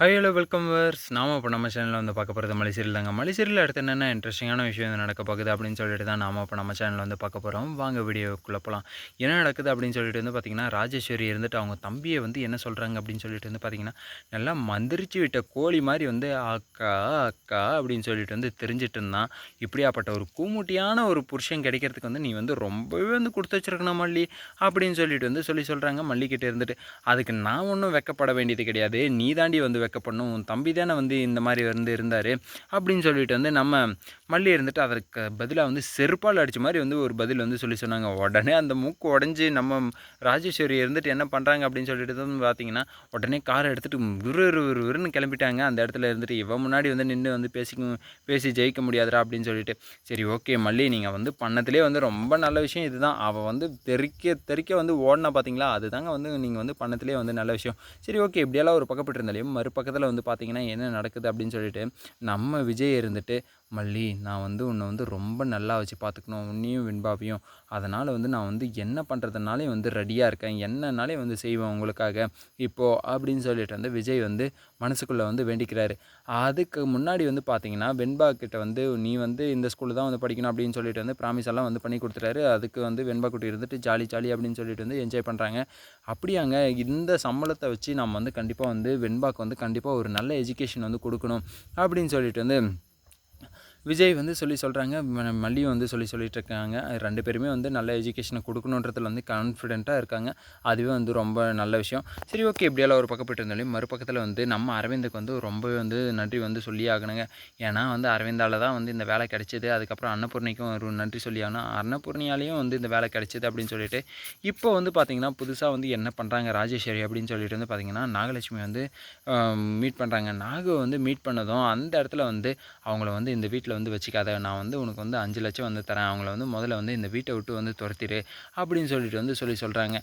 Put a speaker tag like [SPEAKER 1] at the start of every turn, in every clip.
[SPEAKER 1] Hi hello welcome verse நாம இப்போ நம்ம சேனலில் வந்து பார்க்க போகிறது மலைசீரியல் தாங்க. மலைசீரியல் அடுத்து என்னென்ன இன்ட்ரெஸ்டிங்கான விஷயம் நடக்க போகுது அப்படின்னு சொல்லிட்டு தான் நாம இப்போ நம்ம சேனலில் வந்து பார்க்க போகிறோம் வாங்க வீடியோக்குள்ளே போகலாம் என்ன நடக்குது அப்படின்னு சொல்லிட்டு வந்து பார்த்திங்கன்னா ராஜேஸ்வரி இருந்துட்டு அவங்க தம்பியை வந்து என்ன சொல்கிறாங்க அப்படின்னு சொல்லிட்டு வந்து பார்த்திங்கன்னா நல்லா மந்திரிச்சு விட்ட கோழி மாதிரி வந்து அக்கா அக்கா அப்படின்னு சொல்லிட்டு வந்து தெரிஞ்சிட்டு இருந்தான். இப்படியாப்பட்ட ஒரு கூமுட்டியான ஒரு புருஷன் கிடைக்கிறதுக்கு வந்து நீ வந்து ரொம்பவே வந்து கொடுத்து வச்சிருக்கணும் மல்லி அப்படின்னு சொல்லிட்டு வந்து சொல்லி சொல்கிறாங்க மல்லிக்கிட்டே இருந்துட்டு அதுக்கு நான் ஒன்றும் வெக்கப்பட வேண்டியது கிடையாது. நீ தாண்டி வந்து பண்ணும். உன் தம்பி தானே வந்து இந்த மாதிரி வந்து இருந்தார். அப்படின்னு சொல்லிட்டு வந்து நம்ம மல்லி இருந்துட்டு அதற்கு பதிலாக வந்து செருப்பால் அடித்த மாதிரி வந்து ஒரு பதில் வந்து சொல்லி சொன்னாங்க. உடனே அந்த மூக்கு உடஞ்சி நம்ம ராஜேஸ்வரி இருந்துட்டு என்ன பண்ணுறாங்க அப்படின்னு சொல்லிட்டு தான் பார்த்தீங்கன்னா உடனே காரை எடுத்துகிட்டு விறு விறு விறுன்னு கிளம்பிட்டாங்க. அந்த இடத்துல இருந்துட்டு இவன் முன்னாடி வந்து நின்று வந்து பேசி பேசி ஜெயிக்க முடியாதுடா அப்படின்னு சொல்லிட்டு. சரி ஓகே மல்லி நீங்கள் வந்து பண்ணதுலேயே வந்து ரொம்ப நல்ல விஷயம் இதுதான். அவள் வந்து தெறிக்க தெறிக்க வந்து ஓடினா பார்த்தீங்களா அதுதாங்க வந்து நீங்கள் வந்து பண்ணதுலேயே வந்து நல்ல விஷயம். சரி ஓகே இப்படியெல்லாம் ஒரு பக்கப்பட்டு இருந்தாலையும் மறுபக்கத்தில் வந்து பார்த்திங்கன்னா என்ன நடக்குது அப்படின்னு சொல்லிட்டு நம்ம விஜய் இருந்துட்டு மல்லி நான் வந்து உன்னை வந்து ரொம்ப நல்லா வச்சு பார்த்துக்கணும். உன்னையும் வெண்பாவையும். அதனால் வந்து நான் வந்து என்ன பண்ணுறதுனாலே வந்து ரெடியாக இருக்கேன். என்னன்னாலே வந்து செய்வேன் உங்களுக்காக. இப்போது அப்படின்னு சொல்லிட்டு வந்து விஜய் வந்து மனசுக்குள்ளே வந்து வேண்டிக்கிறாரு. அதுக்கு முன்னாடி வந்து பார்த்தீங்கன்னா வெண்பா கிட்ட வந்து நீ வந்து இந்த ஸ்கூலில் தான் வந்து படிக்கணும் அப்படின்னு சொல்லிட்டு வந்து ப்ராமிஸ் எல்லாம் வந்து பண்ணி கொடுத்துட்டாரு. அதுக்கு வந்து வெண்பா குட்டி இருந்துட்டு ஜாலி ஜாலி அப்படின்னு சொல்லிட்டு வந்து என்ஜாய் பண்ணுறாங்க அப்படியாங்க இந்த சம்பளத்தை வச்சு நம்ம வந்து கண்டிப்பாக வந்து வெண்பாக்கு வந்து கண்டிப்பாக ஒரு நல்ல எஜுகேஷன் வந்து கொடுக்கணும் அப்படின்னு சொல்லிட்டு வந்து விஜய் வந்து சொல்லி சொல்கிறாங்க மல்லியும் வந்து சொல்லி சொல்லிட்டு இருக்காங்க ரெண்டு பேருமே வந்து நல்ல எஜுகேஷனை கொடுக்கணுன்றதுல வந்து கான்ஃபிடென்ட்டாக இருக்காங்க. அதுவே வந்து ரொம்ப நல்ல விஷயம். சரி ஓகே இப்படியெல்லாம் ஒரு பக்கம் போயிட்டு இருந்தாலும் மறுபக்கத்தில் வந்து நம்ம அரவிந்துக்கு வந்து ரொம்பவே வந்து நன்றி வந்து சொல்லி ஆகணுங்க. ஏன்னா வந்து அரவிந்தால் தான் வந்து இந்த வேலை கிடைச்சிது. அதுக்கப்புறம் அன்னபூர்ணிக்கும் ஒரு நன்றி சொல்லி ஆகணும். அன்னபூர்ணியாலேயும் வந்து இந்த வேலை கிடைச்சிது அப்படின்னு சொல்லிட்டு இப்போ வந்து பார்த்திங்கன்னா புதுசாக வந்து என்ன பண்ணுறாங்க ராஜேஸ்வரி அப்படின்னு சொல்லிட்டு வந்து பார்த்திங்கன்னா நாகலட்சுமி வந்து மீட் பண்ணுறாங்க நாகு வந்து மீட் பண்ணதும் அந்த இடத்துல வந்து அவங்கள வந்து இந்த வீட்டில் வந்து வச்சுக்காத நான் வந்து உனக்கு வந்து அஞ்சு லட்சம் வந்து தரேன் அவங்கள வந்து முதல்ல வந்து இந்த வீட்டை விட்டு வந்து துரத்திடு அப்படின்னு சொல்லிட்டு வந்து சொல்லி சொல்கிறாங்க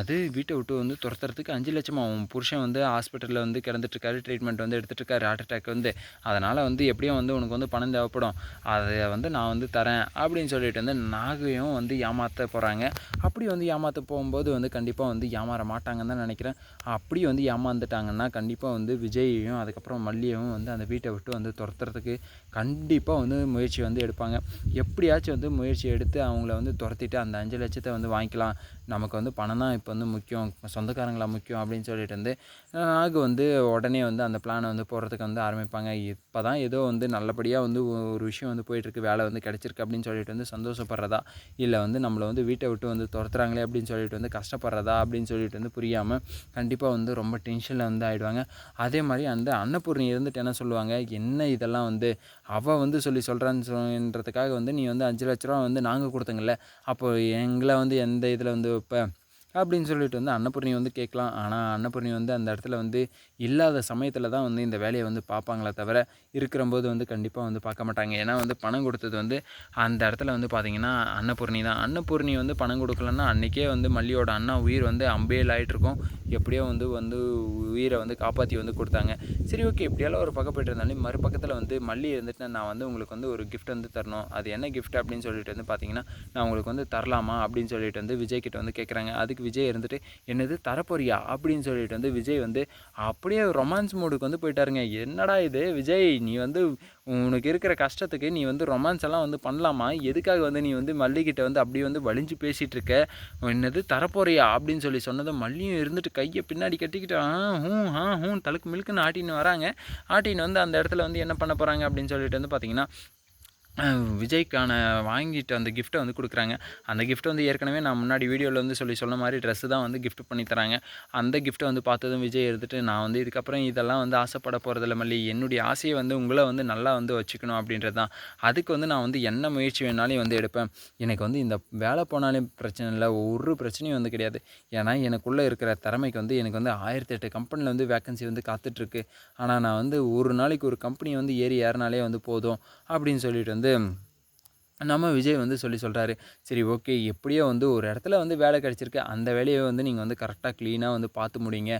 [SPEAKER 1] அது வீட்டை விட்டு வந்து துரத்துறதுக்கு அஞ்சு லட்சம்? அவன் புருஷன் வந்து ஹாஸ்பிட்டலில் வந்து கிடந்துட்டுருக்காரு ட்ரீட்மெண்ட் வந்து எடுத்துகிட்ருக்காரு ஹார்ட் அட்டாக் வந்து. அதனால் வந்து எப்படியும் வந்து உனக்கு வந்து பணம் தேவைப்படும். அதை வந்து நான் வந்து தரேன் அப்படின்னு சொல்லிட்டு வந்து நாகையும் வந்து ஏமாற்ற போகிறாங்க அப்படி வந்து ஏமாற்ற போகும்போது வந்து கண்டிப்பாக வந்து ஏமாற மாட்டாங்கன்னு தான் நினைக்கிறேன். அப்படி வந்து ஏமாந்துட்டாங்கன்னா கண்டிப்பாக வந்து விஜயையும் அதுக்கப்புறம் மல்லியையும் வந்து அந்த வீட்டை விட்டு வந்து துரத்துறதுக்கு கண்டிப்பாக கண்டிப்பாக வந்து முயற்சி வந்து எடுப்பாங்க. எப்படியாச்சும் வந்து முயற்சி எடுத்து அவங்கள வந்து துரத்திட்டு அந்த அஞ்சு லட்சத்தை வந்து வாங்கிக்கலாம். நமக்கு வந்து பணம் தான் இப்போ வந்து முக்கியம். சொந்தக்காரங்களா முக்கியம் அப்படின்னு சொல்லிட்டு வந்து நாகு வந்து உடனே வந்து அந்த பிளானை வந்து போடுறதுக்கு வந்து ஆரம்பிப்பாங்க. இப்போ தான் ஏதோ வந்து நல்லபடியாக வந்து ஒரு விஷயம் வந்து போயிட்டுருக்கு. வேலை வந்து கிடச்சிருக்கு அப்படின்னு சொல்லிட்டு வந்து சந்தோஷப்படுறதா? இல்லை வந்து நம்மளை வந்து வீட்டை விட்டு வந்து துரத்துறாங்களே அப்படின்னு சொல்லிட்டு வந்து கஷ்டப்படுறதா அப்படின்னு சொல்லிட்டு வந்து புரியாமல் கண்டிப்பாக வந்து ரொம்ப டென்ஷனில் வந்து ஆகிடுவாங்க அதே மாதிரி அந்த அன்னபூர்ணி இருந்துட்டு என்ன சொல்லுவாங்க? என்ன இதெல்லாம் வந்து அவள் வந்து சொல்லி சொல்கிறான்னு சொல்லுன்றதுக்காக வந்து நீ வந்து அஞ்சு லட்ச ரூபா வந்து நாங்கள் கொடுத்தோங்கல்ல அப்போது எங்களை வந்து எந்த இதில் வந்து இப்போ அப்படின்னு சொல்லிட்டு வந்து அன்னபூர்ணி வந்து கேட்கலாம். ஆனால் அன்னபூர்ணி வந்து அந்த இடத்துல வந்து இல்லாத சமயத்தில் தான் வந்து இந்த வேலையை வந்து பார்ப்பாங்களே தவிர இருக்கிறம்போது வந்து கண்டிப்பாக வந்து பார்க்க மாட்டாங்க. ஏன்னா வந்து பணம் கொடுத்தது வந்து அந்த இடத்துல வந்து பார்த்திங்கன்னா அன்னபூர்ணி தான். அன்னபூர்ணி வந்து பணம் கொடுக்கலன்னா அன்றைக்கே வந்து மல்லியோட அண்ணா உயிர் வந்து அம்பேல் ஆகிட்டுருக்கும் எப்படியோ வந்து வந்து உயிரை வந்து காப்பாற்றி வந்து கொடுத்தாங்க. சரி ஓகே. எப்படியாலும் ஒரு பக்கம் போய்ட்டு இருந்தாலும் மறுபக்கத்தில் வந்து மல்லி இருந்துட்டு நான் வந்து உங்களுக்கு வந்து ஒரு கிஃப்ட் வந்து தரணும். அது என்ன கிஃப்ட் அப்படின்னு சொல்லிட்டு வந்து பார்த்தீங்கன்னா நான் உங்களுக்கு வந்து தரலாமா அப்படின்னு சொல்லிட்டு வந்து விஜய் கிட்ட வந்து கேட்குறாங்க அதுக்கு விஜய் இருந்துட்டு என்னது தரப்போறியா? அப்படின்னு சொல்லிட்டு வந்து விஜய் வந்து அப்படியே ரொமான்ஸ் மூடுக்கு வந்து போயிட்டாருங்க. என்னடா இது? விஜய் நீ வந்து உனக்கு இருக்கிற கஷ்டத்துக்கு நீ வந்து ரொமான்ஸ் எல்லாம் வந்து பண்ணலாமா? எதுக்காக வந்து நீ வந்து மல்லிகிட்ட வந்து அப்படியே வந்து வலிஞ்சு பேசிகிட்டு இருக்க? என்னது தரப்போறியா? அப்படின்னு சொல்லி சொன்னதும் மல்லியும் இருந்துட்டு கையை பின்னாடி கட்டிக்கிட்டு ஆ ஹூ ஆ ஹூ தலுக்கு மிளுக்குன்னு ஆட்டின்னு வராங்க. ஆட்டின்னு வந்து அந்த இடத்துல வந்து என்ன பண்ண போகிறாங்க அப்படின்னு சொல்லிட்டு வந்து பார்த்தீங்கன்னா விஜய்க்கான வாங்கிட்டு அந்த கிஃப்ட்டை வந்து கொடுக்குறாங்க. அந்த கிஃப்ட் வந்து ஏற்கனவே நான் முன்னாடி வீடியோவில் வந்து சொல்லி சொன்ன மாதிரி ட்ரெஸ்ஸு தான் வந்து கிஃப்ட் பண்ணி தராங்க. அந்த கிஃப்ட்டை வந்து பார்த்ததும் விஜய் எடுத்துகிட்டு நான் வந்து இதுக்கப்புறம் இதெல்லாம் வந்து ஆசைப்பட போகிறதில்ல மல்லி. என்னுடைய ஆசையை வந்து உங்களை வந்து நல்லா வந்து வச்சுக்கணும் அப்படின்றது தான். அதுக்கு வந்து நான் வந்து என்ன முயற்சி வேணாலும் வந்து எடுப்பேன். எனக்கு வந்து இந்த வேலை போனாலும் பிரச்சனை இல்லை. ஒரு பிரச்சனையும் வந்து கிடையாது. ஏன்னா எனக்குள்ளே இருக்கிற திறமைக்கு வந்து எனக்கு வந்து ஆயிரத்தி எட்டு கம்பெனியில் வந்து வேக்கன்சி வந்து காத்துட்ருக்கு ஆனால் நான் வந்து ஒரு நாளைக்கு ஒரு கம்பெனி வந்து ஏறி ஏறினாலே வந்து போதும் அப்படின்னு சொல்லிட்டு வந்து வந்து நம்ம விஜய் வந்து சொல்லி சொல்கிறாரு சரி ஓகே எப்படியோ வந்து ஒரு இடத்துல வந்து வேலை கிடச்சிருக்கு. அந்த வேலையை வந்து நீங்கள் வந்து கரெக்டாக க்ளீனாக வந்து பார்த்து முடிங்க.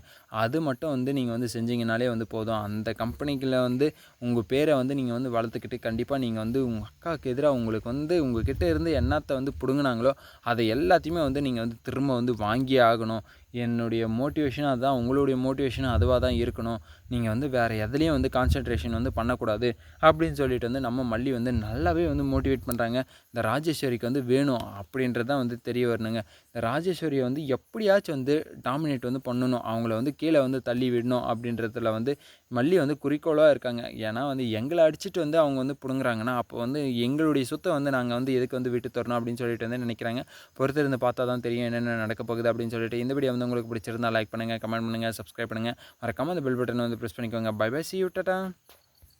[SPEAKER 1] அது மட்டும் வந்து நீங்கள் வந்து செஞ்சீங்கனாலே வந்து போதும். அந்த கம்பெனிக்கில் வந்து உங்கள் பேரை வந்து நீங்கள் வந்து வளர்த்துக்கிட்டு கண்டிப்பாக நீங்கள் வந்து உங்கள் அக்காவுக்கு எதிராக உங்களுக்கு வந்து உங்கள் கிட்டே இருந்து என்னத்தை வந்து பிடுங்கினாங்களோ அதை எல்லாத்தையுமே வந்து நீங்கள் வந்து திரும்ப வந்து வாங்கியே ஆகணும். என்னுடைய மோட்டிவேஷன் அதுதான். உங்களுடைய மோட்டிவேஷனும் அதுவாக தான் இருக்கணும். நீங்கள் வந்து வேறு எதுலேயும் வந்து கான்சன்ட்ரேஷன் வந்து பண்ணக்கூடாது. அப்படின்னு சொல்லிட்டு வந்து நம்ம மல்லி வந்து நல்லாவே வந்து மோட்டிவேட் பண்ணுறாங்க இந்த ராஜேஸ்வரிக்கு வந்து வேணும் அப்படின்றது தான் வந்து தெரிய வரணுங்க. இந்த ராஜேஸ்வரியை வந்து எப்படியாச்சும் வந்து டாமினேட் வந்து பண்ணணும். அவங்கள வந்து கீழே வந்து தள்ளி விடணும் அப்படின்றதுல வந்து மல்லி வந்து குறிக்கோளாக இருக்காங்க. ஏன்னா வந்து எங்களை அடிச்சுட்டு வந்து அவங்க வந்து பிடுங்குறாங்கன்னா அப்போ வந்து எங்களுடைய சொத்தை வந்து நாங்கள் வந்து எதுக்கு வந்து விட்டு தரணும் அப்படின்னு சொல்லிட்டு வந்து நினைக்கிறாங்க. பொறுத்திருந்து பார்த்தா தான் தெரியும் என்னென்ன நடக்க போகுது அப்படின்னு சொல்லிட்டு. இந்த வீடியோ வந்து உங்களுக்கு பிடிச்சிருந்தா லைக் பண்ணுங்கள் கமெண்ட் பண்ணுங்கள் சப்ஸ்கிரைப் பண்ணுங்கள் மறக்காமல் அந்த பெல் பட்டனை வந்து ப்ரெஸ் பண்ணிக்கோங்க. By by C you